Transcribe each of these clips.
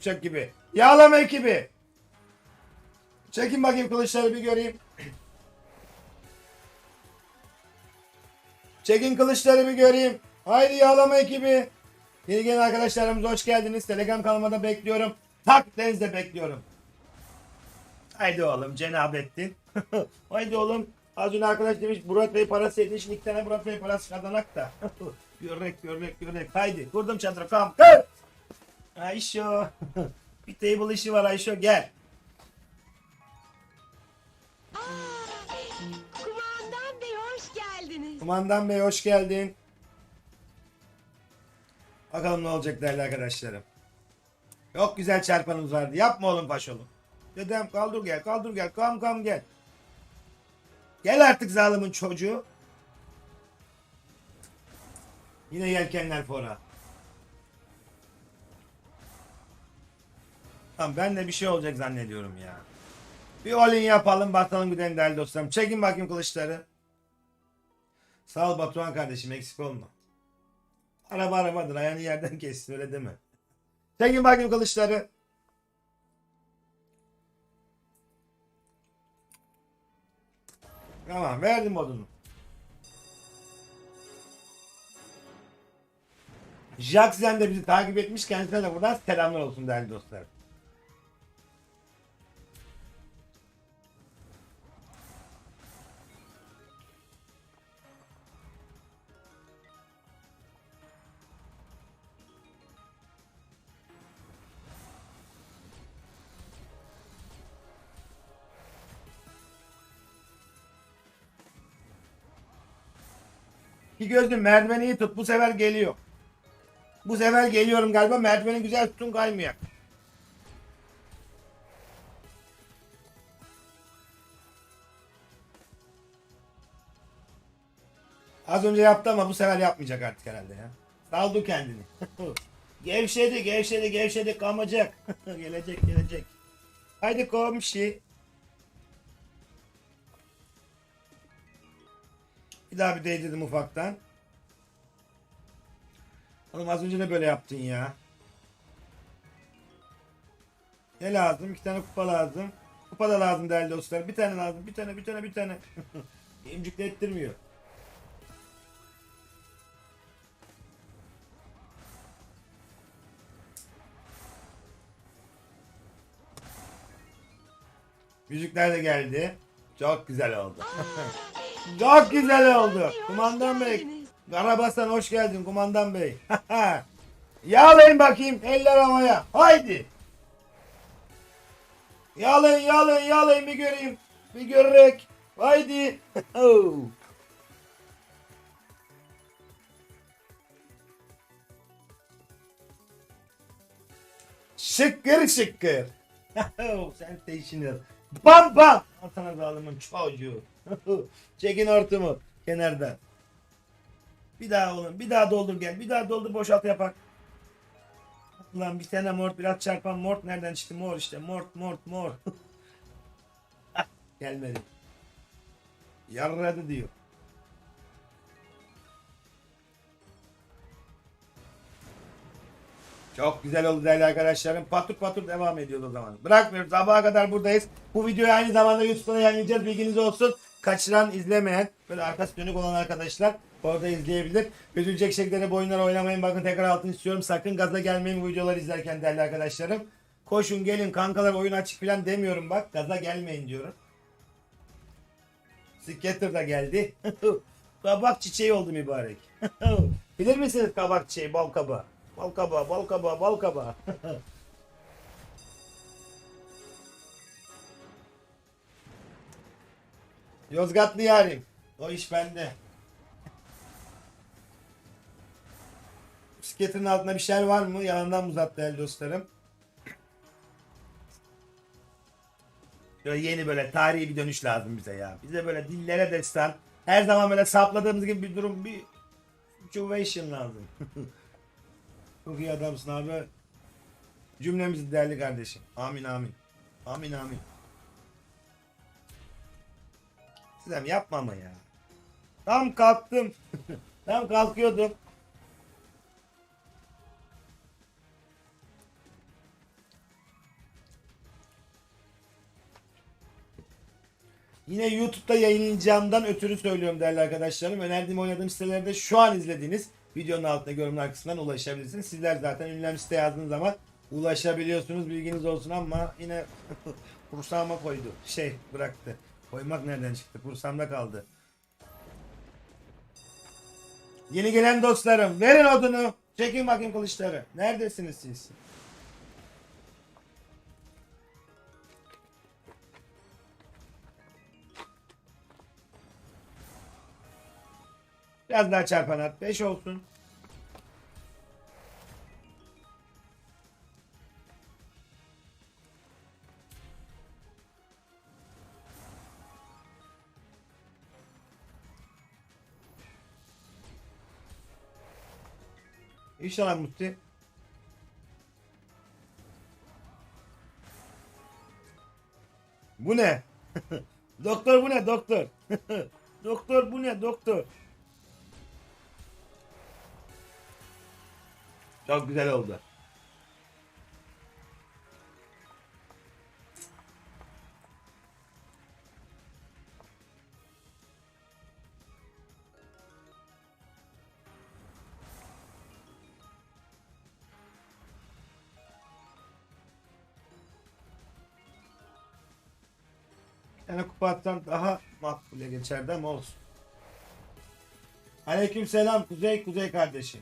Uçak gibi. Yağlama ekibi. Çekin bakayım kılıçları bir göreyim. Çekin kılıçları bir göreyim. Haydi yağlama ekibi. Yeni gelen arkadaşlarımız hoş geldiniz. Telegram kanalıma bekliyorum. Tak denizde bekliyorum. Haydi oğlum cenabettin. Haydi oğlum. Az önce arkadaş demiş Murat Bey parası yedi. Şimdi iki tane Murat Bey parası kazanak da. görek görek görek. Haydi kurdum çadırı kam. Kır. Ayşo. bir table işi var Ayşo gel. Kumandan Bey hoş geldiniz. Kumandan Bey hoş geldin. Bakalım ne olacak değerli arkadaşlarım. Çok güzel çarpanımız vardı. Yapma oğlum paş oğlum. Dedem kaldır gel kaldır gel kam kam gel. Gel artık zalimin çocuğu. Yine yelkenler fora. Tamam ben de bir şey olacak zannediyorum ya. Bir olin yapalım batalım gidelim değerli dostlarım. Çekin bakayım kılıçları. Sağ ol Batuhan kardeşim eksik olma. Araba arabadır ayağını yerden kessin öyle deme. Çekin bakayım kılıçları. Tamam verdim odunu. Jackson de bizi takip etmiş. Kendisine de buradan selamlar olsun değerli dostlar. Bir gözüm merdiveni iyi tut. Bu sefer geliyor. Bu sefer geliyorum galiba. Merdiveni güzel tutun kaymayak. Az önce yaptı ama bu sefer yapmayacak artık herhalde ya. Saldı kendini. gevşedi, gevşedi, gevşedi, kamacak. gelecek, gelecek. Haydi komşu. Bir daha bir değdirdim ufaktan. Oğlum az önce de böyle yaptın ya. Ne lazım? İki tane kupa lazım. Kupa da lazım değerli dostlar. Bir tane lazım. Bir tane, bir tane, bir tane. Emcikle ettirmiyor. Müzikler de geldi. Çok güzel oldu. Çok güzel oldu. Kumandan Bey. Karabasan hoş geldin kumandan bey. Yağlayın bakayım eller havaya. Haydi. Yağlayın yağlayın yağlayın bir göreyim. Bir görerek. Haydi. Oh. şıkkır şıkkır. Sen değişinir. Bam bam. Atana zalimin çocuğu. Çekin hortumu kenardan. Bir daha oğlum. Bir daha doldur gel. Bir daha doldur boşalt yapak. Ulan bir tane mort biraz çarpan mort nereden çıktı? Mor işte. Mort mort mor. Hah, Gelmedi. Yarradı diyor. Çok güzel oldu değerli arkadaşlarım. Patur patur devam ediyor o zaman. Bırakmıyoruz. Sabaha kadar buradayız. Bu videoyu aynı zamanda YouTube'da yayınlayacağız. Bilginiz olsun. Kaçıran, izlemeyen, böyle arkası dönük olan arkadaşlar orada izleyebilir. Üzülecek şekilde bu oynamayın. Bakın tekrar altını istiyorum. Sakın gaza gelmeyin bu videoları izlerken değerli arkadaşlarım. Koşun gelin kankalar oyun açık falan demiyorum bak. Gaza gelmeyin diyorum. Skater da geldi. kabak çiçeği oldu mübarek. Bilir misiniz kabak çiçeği, bal kabağı? Bal kabağı, bal kabağı, bal kabağı. Yozgatlı yarim. O iş bende. Bisikletin altında bir şey var mı? Yanından mı uzattı el dostlarım? Böyle yeni böyle tarihi bir dönüş lazım bize ya. Bize böyle dillere destan. Her zaman böyle sapladığımız gibi bir durum bir situation lazım. Çok iyi adamsın abi. Cümlemiz değerli kardeşim. Amin amin. Amin amin. Sinem yapma ama ya. Tam kalktım. Tam kalkıyordum. Yine YouTube'da yayınlayacağımdan ötürü söylüyorum değerli arkadaşlarım. Önerdiğim oynadığım sitelerde şu an izlediğiniz videonun altında yorumlar kısmından ulaşabilirsiniz. Sizler zaten ünlem site yazdığınız zaman ulaşabiliyorsunuz. Bilginiz olsun ama yine kursağıma koydu. Şey bıraktı. Koymak nereden çıktı? Kursamda kaldı. Yeni gelen dostlarım verin odunu. Çekin bakayım kılıçları. Neredesiniz siz? Biraz daha çarpan at. 5 olsun. İnşallah Musti. Bu ne? doktor bu ne doktor? doktor bu ne doktor? Çok güzel oldu. Bir tane kupa atsan daha makbule geçerdi ama olsun. Aleyküm selam Kuzey Kuzey kardeşim.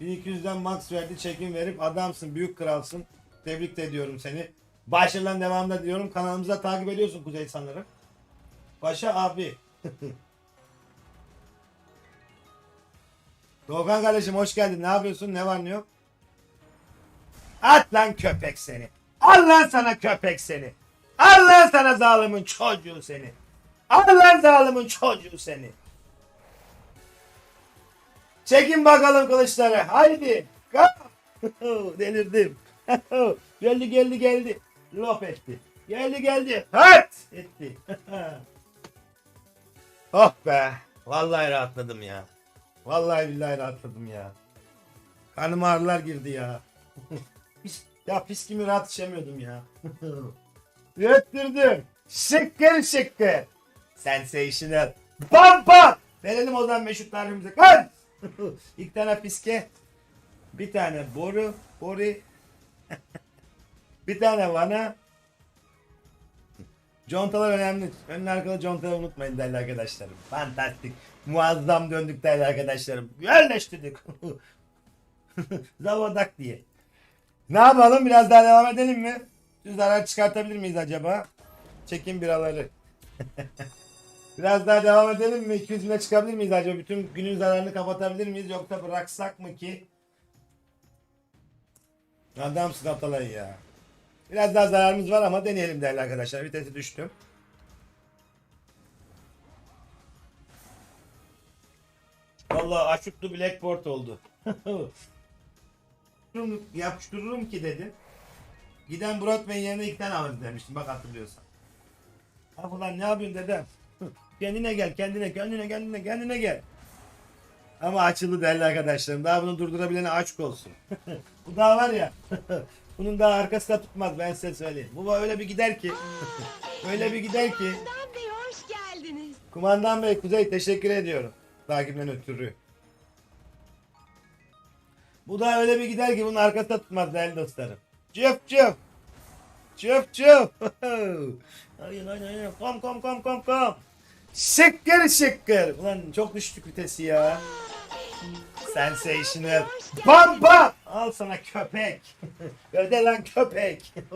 1200'den max verdi çekim verip adamsın büyük kralsın. Tebrik de ediyorum seni. Başarılan devamda diyorum. Kanalımıza takip ediyorsun Kuzey sanırım. Paşa abi. Doğukan kardeşim hoş geldin. Ne yapıyorsun? Ne var ne yok? At lan köpek seni. Al lan sana köpek seni. Al lan sana zalimin çocuğu seni. Al lan zalimin çocuğu seni. Çekin bakalım kılıçları. Haydi. Delirdim. geldi geldi geldi. Lop etti. Geldi geldi. Hat etti. oh be. Vallahi rahatladım ya. Vallahi billahi rahatladım ya. Karnım ağrılar girdi ya. Ya pis gibi rahat içemiyordum ya. Yöttürdüm. Şıkkır şıkkır. Sensational. Bam bam. Verelim o zaman meşhur tarifimize. Kaç. İlk tane fiske. Bir tane boru. Bori. bir tane vana. Contalar önemli. Önlü arkalı contaları unutmayın değerli arkadaşlarım. Fantastik. Muazzam döndük değerli arkadaşlarım. Yerleştirdik. Zavadak diye. Ne yapalım? Biraz daha devam edelim mi? Düz zarar çıkartabilir miyiz acaba? Çekin biraları. Biraz daha devam edelim mi? 200 bine çıkabilir miyiz acaba? Bütün günün zararını kapatabilir miyiz? Yoksa bıraksak mı ki? Adamsın Atalay ya. Biraz daha zararımız var ama deneyelim değerli arkadaşlar. Vitesi düştüm. Vallahi aşıklı Blackboard oldu. Yapıştırırım ki dedim. Giden Broadway yerine iki tane alırız demiştim bak hatırlıyorsan. Ha ulan ne yapıyorsun dedem? kendine gel kendine kendine kendine kendine gel. Ama açıldı değerli arkadaşlarım. Daha bunu durdurabilene aşk olsun. Bu daha var ya. bunun daha arkası da tutmaz ben size söyleyeyim. Bu öyle bir gider ki. öyle bir gider ki. Kumandan Bey hoş geldiniz. Kumandan Bey Kuzey teşekkür ediyorum. Takipten ötürü. Bu da öyle bir gider ki bunun arkası tutmaz değerli dostlarım. Çıp çıp. Çıp çıp. Hayır hayır hayır. Kom kom kom kom kom. Şıkkır şıkkır. Ulan çok düştük vitesi ya. Sensational. Bam bam. Al sana köpek. Öde lan köpek.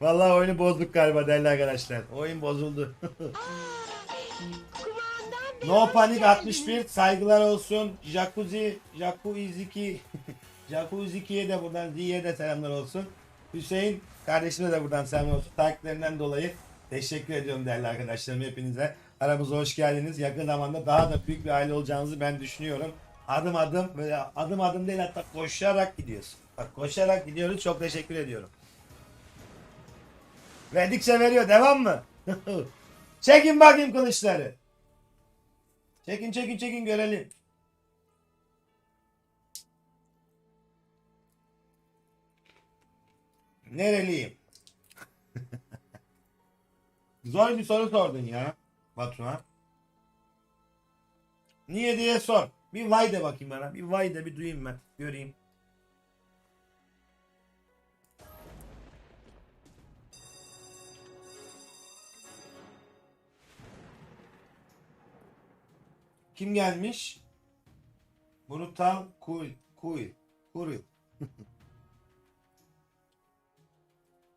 Vallahi oyunu bozduk galiba değerli arkadaşlar. Oyun bozuldu. No Panic geldiniz. 61 saygılar olsun. Jacuzzi, Jacuzzi Jacuzzi'ye de buradan Z'ye de selamlar olsun. Hüseyin kardeşime de buradan selamlar olsun. Takiplerinden dolayı teşekkür ediyorum değerli arkadaşlarım hepinize. Aramıza hoş geldiniz. Yakın zamanda daha da büyük bir aile olacağınızı ben düşünüyorum. Adım adım böyle adım adım değil hatta koşarak gidiyorsun. Bak koşarak gidiyoruz. Çok teşekkür ediyorum. Verdikçe veriyor. Devam mı? çekin bakayım kılıçları. Çekin çekin çekin görelim. Nereliyim? Zor bir soru sordun ya Batuhan. Niye diye sor. Bir vay de bakayım bana. Bir vay de bir duyayım ben. Göreyim. Kim gelmiş? Brutal Cool. Cool. Cool.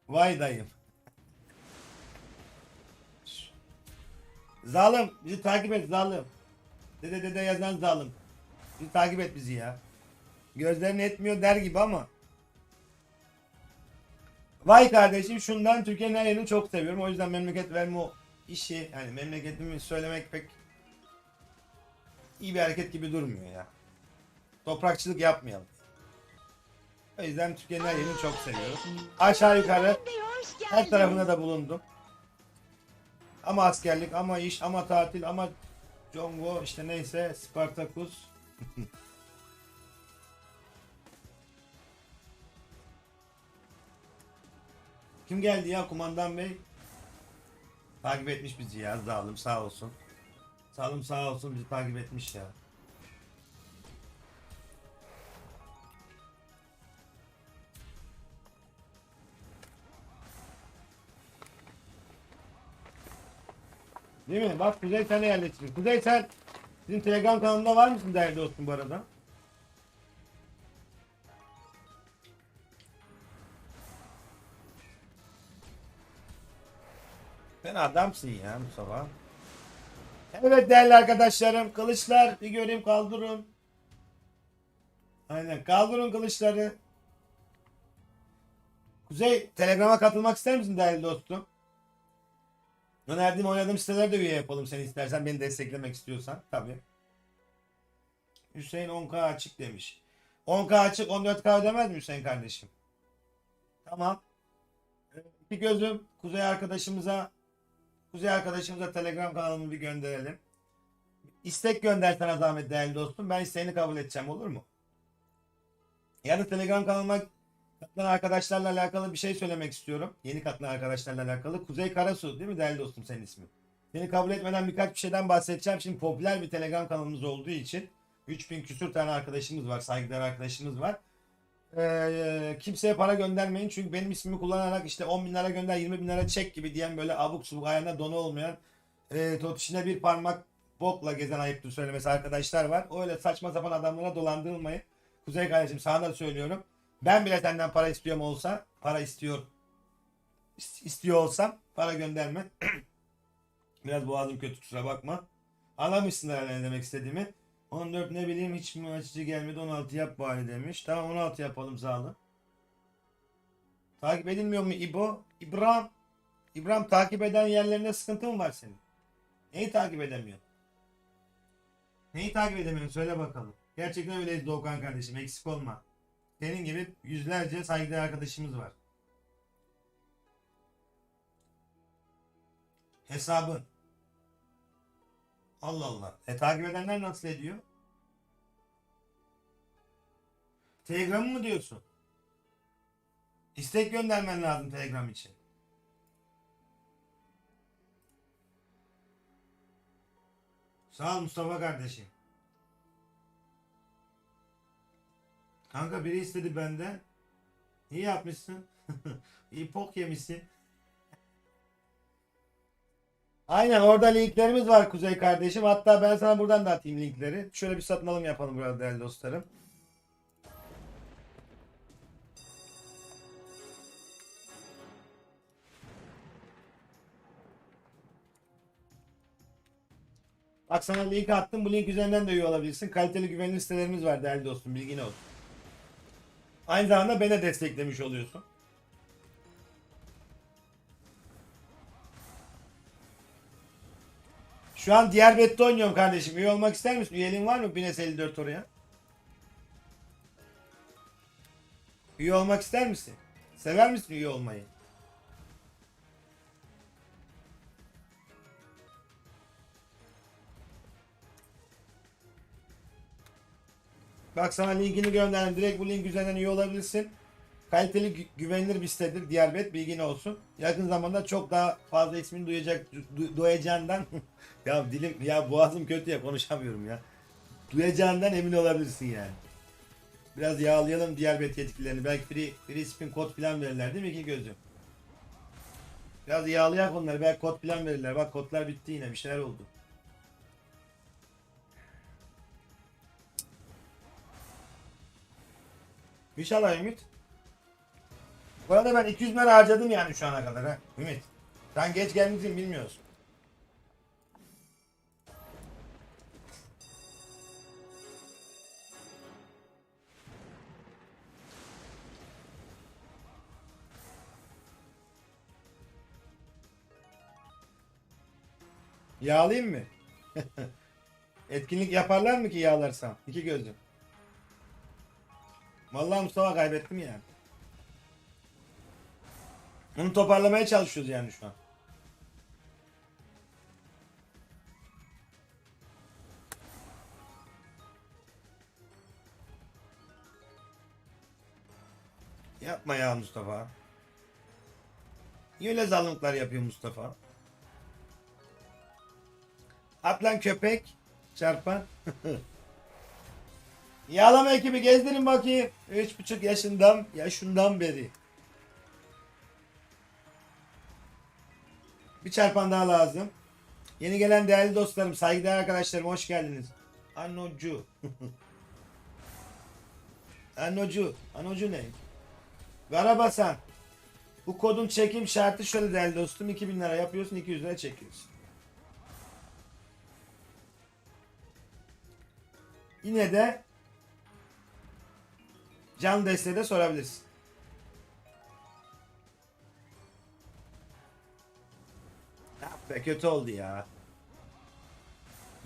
Vay dayım. Zalim bizi takip et zalim. Dede dede yazan zalim. Bizi takip et bizi ya. Gözlerin etmiyor der gibi ama. Vay kardeşim şundan Türkiye'nin her çok seviyorum. O yüzden memleket verme o işi yani memleketimi söylemek pek iyi bir hareket gibi durmuyor ya. Toprakçılık yapmayalım. O yüzden Türkiye'nin her yerini çok seviyorum. Aşağı yukarı her tarafında da bulundum. Ama askerlik, ama iş, ama tatil, ama Congo işte neyse Spartacus. Kim geldi ya kumandan bey? Takip etmiş bizi ya zalim sağ olsun. Zalim sağ olsun bizi takip etmiş ya. Değil mi? Bak Kuzey sen de yerleştirdin. Kuzey sen sizin Telegram kanalında var mısın değerli dostum bu arada? Sen adamsın ya Mustafa. Evet değerli arkadaşlarım kılıçlar bir göreyim kaldırın. Aynen kaldırın kılıçları. Kuzey Telegram'a katılmak ister misin değerli dostum? Önerdiğim oynadığım sitelerde üye yapalım sen istersen beni desteklemek istiyorsan tabi. Hüseyin 10k açık demiş. 10k açık 14k ödemez mi Hüseyin kardeşim? Tamam. Bir gözüm Kuzey arkadaşımıza Kuzey arkadaşımıza Telegram kanalımı bir gönderelim. İstek gönder sana zahmet değerli dostum. Ben isteğini kabul edeceğim olur mu? Ya da Telegram kanalıma katılan arkadaşlarla alakalı bir şey söylemek istiyorum. Yeni katılan arkadaşlarla alakalı. Kuzey Karasu değil mi değerli dostum senin ismin? Seni kabul etmeden birkaç bir şeyden bahsedeceğim. Şimdi popüler bir Telegram kanalımız olduğu için 3000 küsür tane arkadaşımız var. Saygıdeğer arkadaşımız var. Ee, kimseye para göndermeyin. Çünkü benim ismimi kullanarak işte 10 bin lira gönder 20 bin lira çek gibi diyen böyle abuk subuk ayağında donu olmayan e, totişine bir parmak bokla gezen ayıptır söylemesi arkadaşlar var. Öyle saçma sapan adamlara dolandırılmayın. Kuzey kardeşim sana da söylüyorum. Ben bile senden para istiyorum olsa, para istiyor is- istiyor olsam para gönderme. Biraz boğazım kötü kusura bakma. Anlamışsın herhalde ne demek istediğimi. 14 ne bileyim hiç mi açıcı gelmedi 16 yap bari demiş. Tamam 16 yapalım sağlı. Takip edilmiyor mu İbo? İbrahim. İbrahim takip eden yerlerinde sıkıntı mı var senin? Neyi takip edemiyorsun? Neyi takip edemiyorsun söyle bakalım. Gerçekten öyleyiz Doğukan kardeşim eksik olma. Senin gibi yüzlerce saygıdeğer arkadaşımız var. Hesabın. Allah Allah. E takip edenler nasıl ediyor? Telegram mı diyorsun? İstek göndermen lazım Telegram için. Sağ ol Mustafa kardeşim. Kanka biri istedi benden. İyi yapmışsın. İyi pok yemişsin. Aynen orada linklerimiz var Kuzey kardeşim. Hatta ben sana buradan da atayım linkleri. Şöyle bir satın alım yapalım burada değerli dostlarım. Bak sana link attım. Bu link üzerinden de üye olabilirsin. Kaliteli güvenilir sitelerimiz var değerli dostum. Bilgin olsun. Aynı zamanda beni de desteklemiş oluyorsun. Şu an diğer bette oynuyorum kardeşim. Üye olmak ister misin? Üyeliğin var mı? Bines 54 oraya. Üye olmak ister misin? Sever misin üye olmayı? Bak sana linkini gönderdim. Direkt bu link üzerinden üye olabilirsin. Kaliteli gü- güvenilir bir sitedir. Diyarbet bilgin olsun. Yakın zamanda çok daha fazla ismini duyacak du- duyacağından ya dilim ya boğazım kötü ya konuşamıyorum ya. Duyacağından emin olabilirsin yani. Biraz yağlayalım Diyarbet yetkililerini. Belki free, free spin kod falan verirler değil mi iki gözüm? Biraz yağlayak onları. Belki kod falan verirler. Bak kodlar bitti yine. Bir şeyler oldu. İnşallah Ümit. Bu arada ben 200 lira harcadım yani şu ana kadar ha. Ümit. Sen geç gelmişsin bilmiyorsun. Yağlayayım mı? Etkinlik yaparlar mı ki yağlarsam? İki gözüm. Vallahi Mustafa kaybettim ya. Onu toparlamaya çalışıyoruz yani şu an. Yapma ya Mustafa. Niye öyle zalimlikler yapıyor Mustafa? Atlan köpek çarpan. Yağlama ekibi gezdirin bakayım. Üç buçuk yaşından yaşından beri. Bir çarpan daha lazım. Yeni gelen değerli dostlarım, saygıdeğer arkadaşlarım hoş geldiniz. Anocu. Anocu. Anocu ne? Garabasan. Bu kodun çekim şartı şöyle değerli dostum. 2000 lira yapıyorsun 200 lira çekiyorsun. Yine de can desteği de sorabilirsin. Be kötü oldu ya.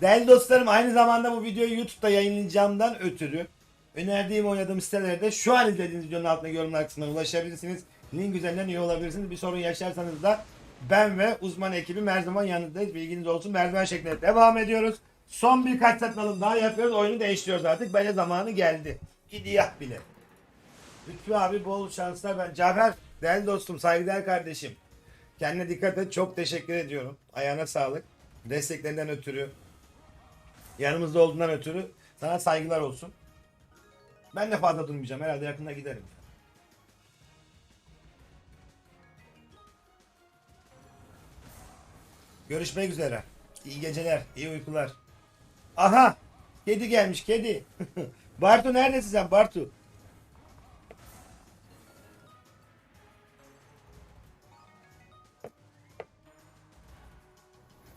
Değerli dostlarım aynı zamanda bu videoyu YouTube'da yayınlayacağımdan ötürü önerdiğim oynadığım sitelerde şu an izlediğiniz videonun altına yorumlar kısmına ulaşabilirsiniz. Link üzerinden üye olabilirsiniz. Bir sorun yaşarsanız da ben ve uzman ekibim her zaman yanınızdayız. Bilginiz olsun. Merdiven şeklinde devam ediyoruz. Son birkaç satın daha yapıyoruz. Oyunu değiştiriyoruz artık. Bence zamanı geldi. Gidiyor bile. Lütfü abi bol şanslar. Ben Cafer değerli dostum, saygıdeğer kardeşim. Kendine dikkat et. Çok teşekkür ediyorum. Ayağına sağlık. Desteklerinden ötürü. Yanımızda olduğundan ötürü sana saygılar olsun. Ben de fazla durmayacağım. Herhalde yakında giderim. Görüşmek üzere. İyi geceler, iyi uykular. Aha! Kedi gelmiş, kedi. Bartu neredesin sen Bartu?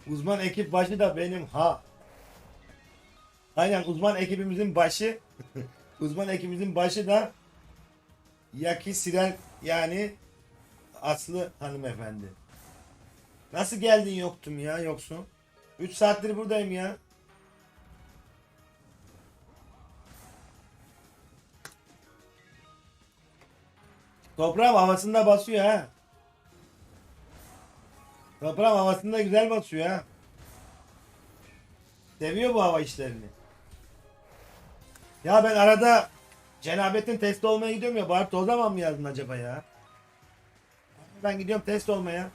Uzman ekip başı da benim ha. Aynen uzman ekibimizin başı uzman ekibimizin başı da Yaki Sirel yani Aslı hanımefendi. Nasıl geldin yoktum ya yoksun? 3 saattir buradayım ya. Toprağım havasında basıyor ha. Toprağım havasında güzel basıyor ha. Seviyor bu hava işlerini. Ya ben arada Cenabettin test olmaya gidiyorum ya. Bari o zaman mı yazdın acaba ya? Ben gidiyorum test olmaya.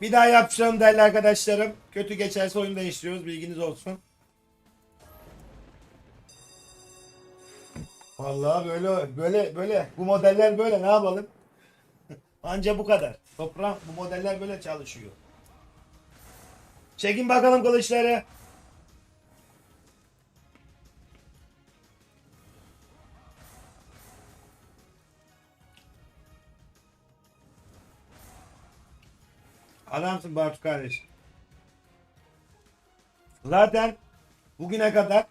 Bir daha yapacağım değerli arkadaşlarım. Kötü geçerse oyun değiştiriyoruz. Bilginiz olsun. Vallahi böyle böyle böyle bu modeller böyle ne yapalım? Anca bu kadar. Toprağım bu modeller böyle çalışıyor. Çekin bakalım kılıçları. Adamsın Bartu kardeş. Zaten bugüne kadar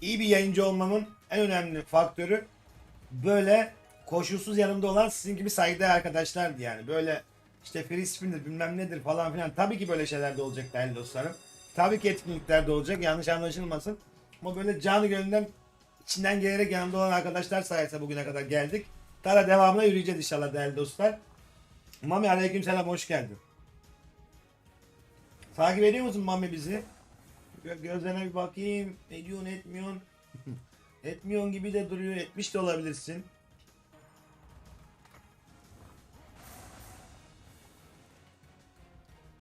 iyi bir yayıncı olmamın en önemli faktörü böyle koşulsuz yanımda olan sizin gibi saygıdeğer arkadaşlardı yani. Böyle işte free spin'dir bilmem nedir falan filan. Tabii ki böyle şeyler de olacak değerli dostlarım. Tabii ki etkinlikler de olacak yanlış anlaşılmasın. Ama böyle canı gönülden içinden gelerek yanımda olan arkadaşlar sayesinde bugüne kadar geldik. Daha da devamına yürüyeceğiz inşallah değerli dostlar. Mami aleyküm selam hoş geldin. Takip ediyor musun Mami bizi? gö- gözlerine bir bakayım. Ediyorsun etmiyorsun. Etmiyorsun gibi de duruyor. Etmiş de olabilirsin.